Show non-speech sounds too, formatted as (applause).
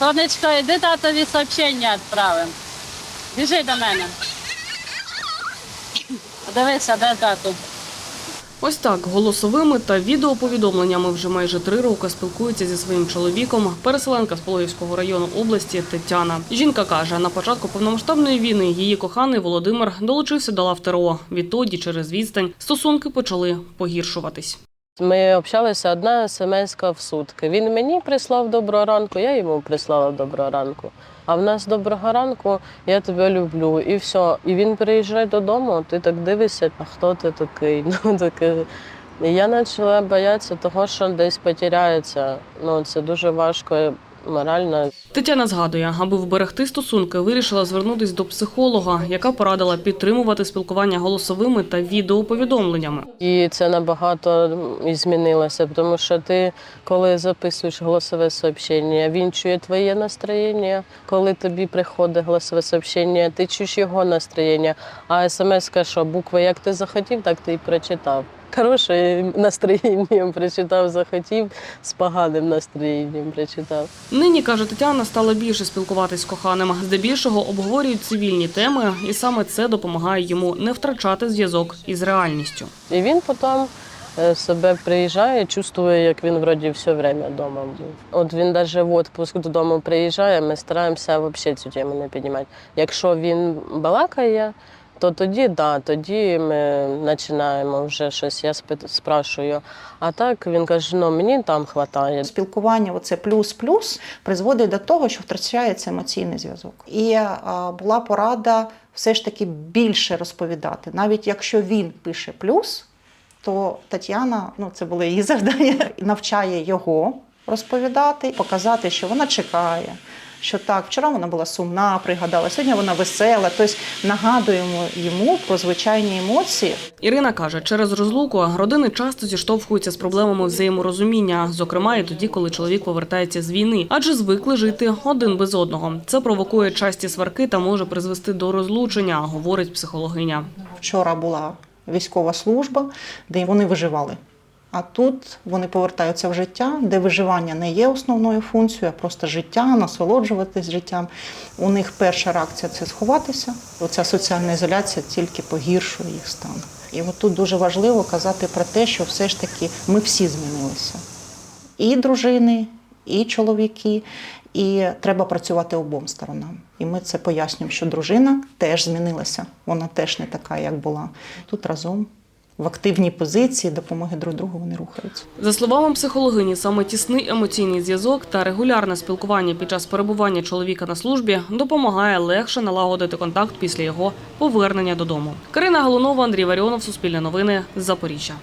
Сонечко, іди татові сообщення відправимо. Біжи до мене. Дивися, де тату. Ось так голосовими та відеоповідомленнями вже майже три роки спілкується зі своїм чоловіком, переселенка з Пологівського району області Тетяна. Жінка каже, на початку повномасштабної війни її коханий Володимир долучився до лав ТРО. Відтоді, через відстань, стосунки почали погіршуватись. Ми общалися одна смс в сутки. Він мені прислав доброго ранку, я йому прислала доброго ранку. А в нас доброго ранку, я тебе люблю, і все. І він приїжджає додому, ти так дивишся, а хто ти такий? (laughs) Ну таке. І я почала боятися того, що десь потеряється. Ну це дуже важко морально. Тетяна згадує, аби вберегти стосунки, вирішила звернутись до психолога, яка порадила підтримувати спілкування голосовими та відеоповідомленнями. І це набагато змінилося, тому що ти, коли записуєш голосове сообщення, він чує твоє настроєння. Коли тобі приходить голосове сообщення, ти чуєш його настроєння. А смс що букви як ти захотів, так ти і прочитав. Хороше настроєнням прочитав, захотів, з поганим настроєнням прочитав. Нині каже Тетяна, стала більше спілкуватись з коханим. Здебільшого обговорюють цивільні теми, і саме це допомагає йому не втрачати зв'язок із реальністю. І він потім е, себе приїжджає, чувствує, як він вроді все время вдома був. От він навіть в відпуск додому приїжджає, ми стараємося взагалі цю тему не піднімати. Якщо він балакає, то тоді да, тоді ми починаємо вже щось. Я спрашую. А так він каже: ну мені там вистачає. Спілкування, оце плюс-плюс, призводить до того, що втрачається емоційний зв'язок. І а, була порада все ж таки більше розповідати. Навіть якщо він пише плюс, то Тетяна, ну це було її (laughs) завдання, навчає його розповідати, показати, що вона чекає. Що так, вчора вона була сумна, пригадала, сьогодні вона весела. Тобто нагадуємо йому про звичайні емоції, Ірина каже, через розлуку родини часто зіштовхуються з проблемами взаєморозуміння, зокрема і тоді, коли чоловік повертається з війни, адже звикли жити один без одного. Це провокує часті сварки та може призвести до розлучення, говорить психологиня. Вчора була військова служба, де вони виживали. А тут вони повертаються в життя, де виживання не є основною функцією, а просто життя, насолоджуватись життям. У них перша реакція це сховатися. Оця соціальна ізоляція тільки погіршує їх стан. І от тут дуже важливо казати про те, що все ж таки ми всі змінилися. І дружини, і чоловіки, і треба працювати обом сторонам. І ми це пояснюємо, що дружина теж змінилася. Вона теж не така, як була. Тут разом в активній позиції допомоги друг другу вони рухаються. За словами психологині, саме тісний емоційний зв'язок та регулярне спілкування під час перебування чоловіка на службі допомагає легше налагодити контакт після його повернення додому. Карина Галунова, Андрій Варіонов, Суспільне новини, Запоріжжя.